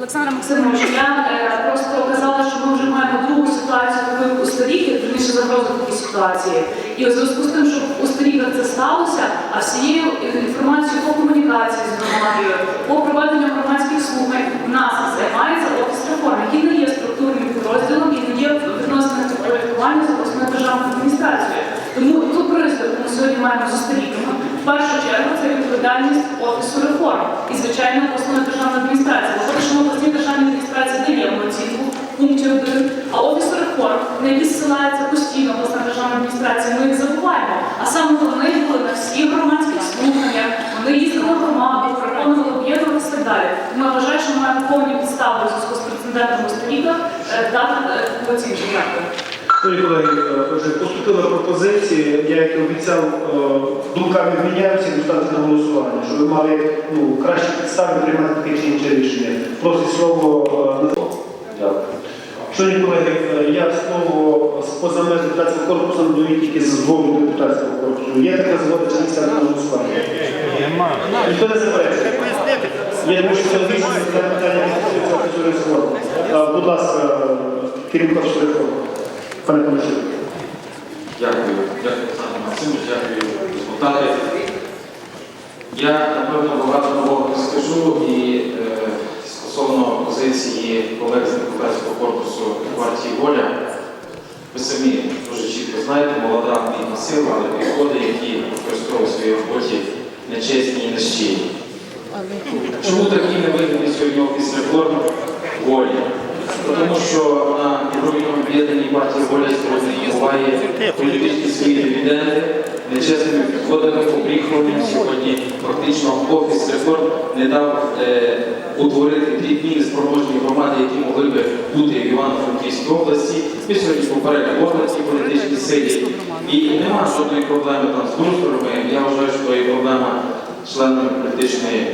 Олександра Максимовича. Максимович, я е, просто казала, що ми вже маємо другу ситуацію таку у Старіхі, верніше загрозу такі ситуації. І у зв'язку з тим, що у Старіках це сталося, а всією інформацією по комунікації з громадою, по проведенню громадських слухань в нас займається офіс реформ, який не є структурним підрозділом і не є відносинами підпорядкування з обласною державною адміністрацією. Тому тут приклад, ми сьогодні маємо з Старіками. В першу чергу це відповідальність офісу реформ і звичайно обласної державної адміністрації. Бо що в обласній державній адміністрації даємо оцінку пункті 1, а офіс реформ, на який зсилається постійно обласна державна адміністрація, ми їх забуваємо. А саме вони були на всіх громадських слуханнях, вони їздили в громаду, переконували об'єднуватися і так далі. Я вважаю, що ми маємо повні підстави у зв'язку з прецедентом у Старіках е, дати е, оцінку. Колеги, е, отже, поступила пропозиція, я як і обіцяв, е, думками міняюся і ставити на голосування, щоб ви мали ну, кращі підстави приймати таке чи інше рішення. Просить слово е, на Дякую. Шановні колеги, е, я слово з поза меж депутатського корпусу надаю тільки з згоду депутатського корпусу. Є така згода чи не ставити на голосування? Ніхто не заперечує? Я думаю, що це питання. Е, Будь ласка, керівник офісу реформ. Пане Комісію. Дякую. Дякую, Олександр Максимович, дякую, депутати. Я, напевно, багато нового не скажу і е, стосовно позиції колег з депутатського корпусу партії Воля. Ви самі дуже чітко знаєте, молода амбітна сила, але підходи, які використовують в своїй роботі нечесні і нещирі. Чому такі не вигідні сьогодні офіс реформ волі? Тому що на добровільному об'єднанні партії воля сьогодні буває політичні свої дивіденди, нечесними підходами, обріхуванням. Сьогодні фактично офіс реформ не дав е, утворити дрібні спроможні громади, які могли би бути в Івано-Франківській області. Ми сьогодні попередньо в цій політичній силі. І нема жодної проблеми там з дружбами. Я вважаю, що є проблема з членами політичної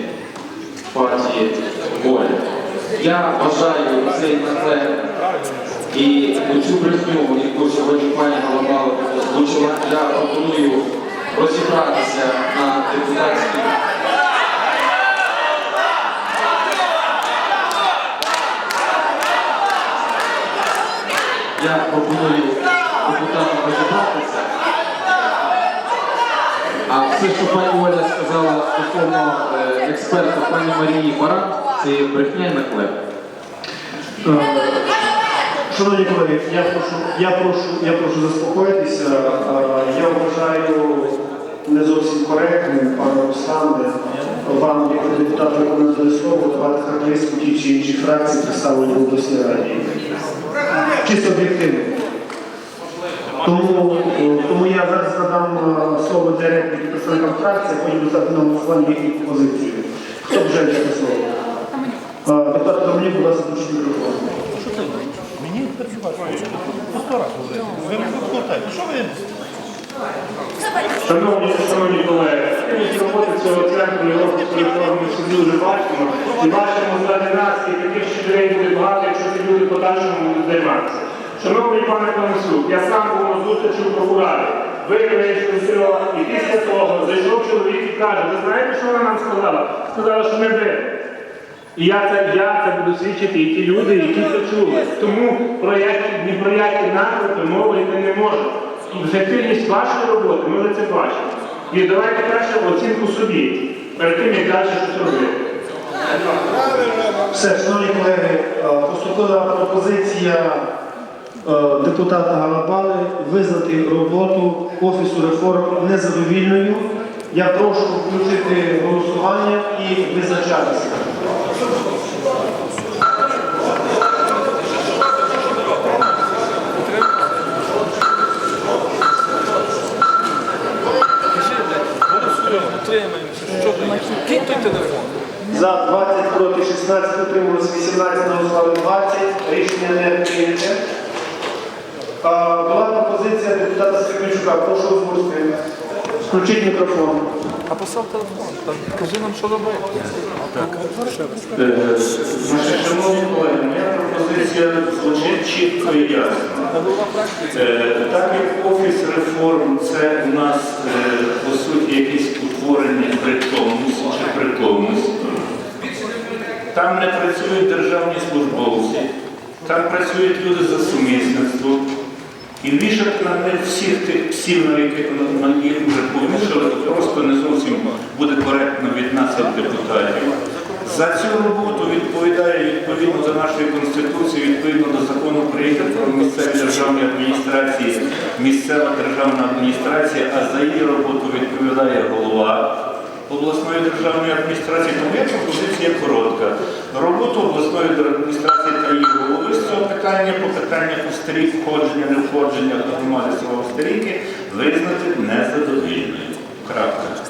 партії воля. Я вважаю цей наклеп і цю брехню, яку сьогодні пані Голомало озвучила, я пропоную розібратися на депутатській. Я пропоную депутатам розібратися. А все, що пані Оля сказала стосовно е, експерта пані Марії Баран, це брехня і наклеп. Е, Шановні колеги, я прошу, я прошу, я прошу заспокоїтися. Е, Я вважаю не зовсім коректним, пане Руслане, вам, як депутату, надали слово, давати характеристику ті чи інші фракції, представлені в обласній раді. Чисто об'єктивно. Тому, тому я зараз надам е, слово для репліки представникам фракції, а потім достати на голосування їхню позицію. Хто б взяв це слово? Е, Депутат Домнів, будь ласка, включіть мікрофон. Мені працювати. По сто раз говорити. Ви не повертаєте. Що ви? Шановні, шановні колеги, роботи цього центру Європи реформи ми всі дуже бачимо. І бачимо нас, і таких щодень буде багато, якщо ці люди подальшому будуть займатися. Шановний пане Панасюк, я сам був на зустрічі у прокурорі. Ви вийшли з і після того зайшов чоловік і каже, ви знаєте, що вона нам сказала? Сказала, що не ви. І я це, я це буду свідчити, і ті люди, які це чули. Тому про які, ні про які наклепи мови йти не може. Ефективність вашої роботи ми вже це бачимо. І давайте краще оцінку собі, перед тим, як далі щось робити. Все, шановні колеги, е, поступила пропозиція е, депутата Галабали визнати роботу Офісу реформ незадовільною. Я прошу включити голосування і визначатися. За 20 проти 16, утрималось 18, голосували 20. Рішення не прийняте. Була пропозиція депутата Скрипничука. Прошу озвучити. Включіть мікрофон. А постав телефон. Кажи нам, що робити. Е, Значить, шановні колеги, моя пропозиція звучить чітко і ясно. Е, Так як офіс реформ це у нас е, по суті якесь утворення притомності чи притомності. там не працюють державні службовці, там працюють люди за сумісництвом. І вішати на всіх тих псів, на яких на їх вже повішали, просто не зовсім буде коректно від нас, як депутатів. За цю роботу відповідає відповідно до нашої конституції, відповідно до закону України про місцеві державні адміністрації, місцева державна адміністрація, а за її роботу відповідає голова обласної державної адміністрації. Тому є пропозиція коротка. Роботу обласної адміністрації та її питання по питаннях у старі входження, не входження громади свого старіки визнати незадовільною. Крапка.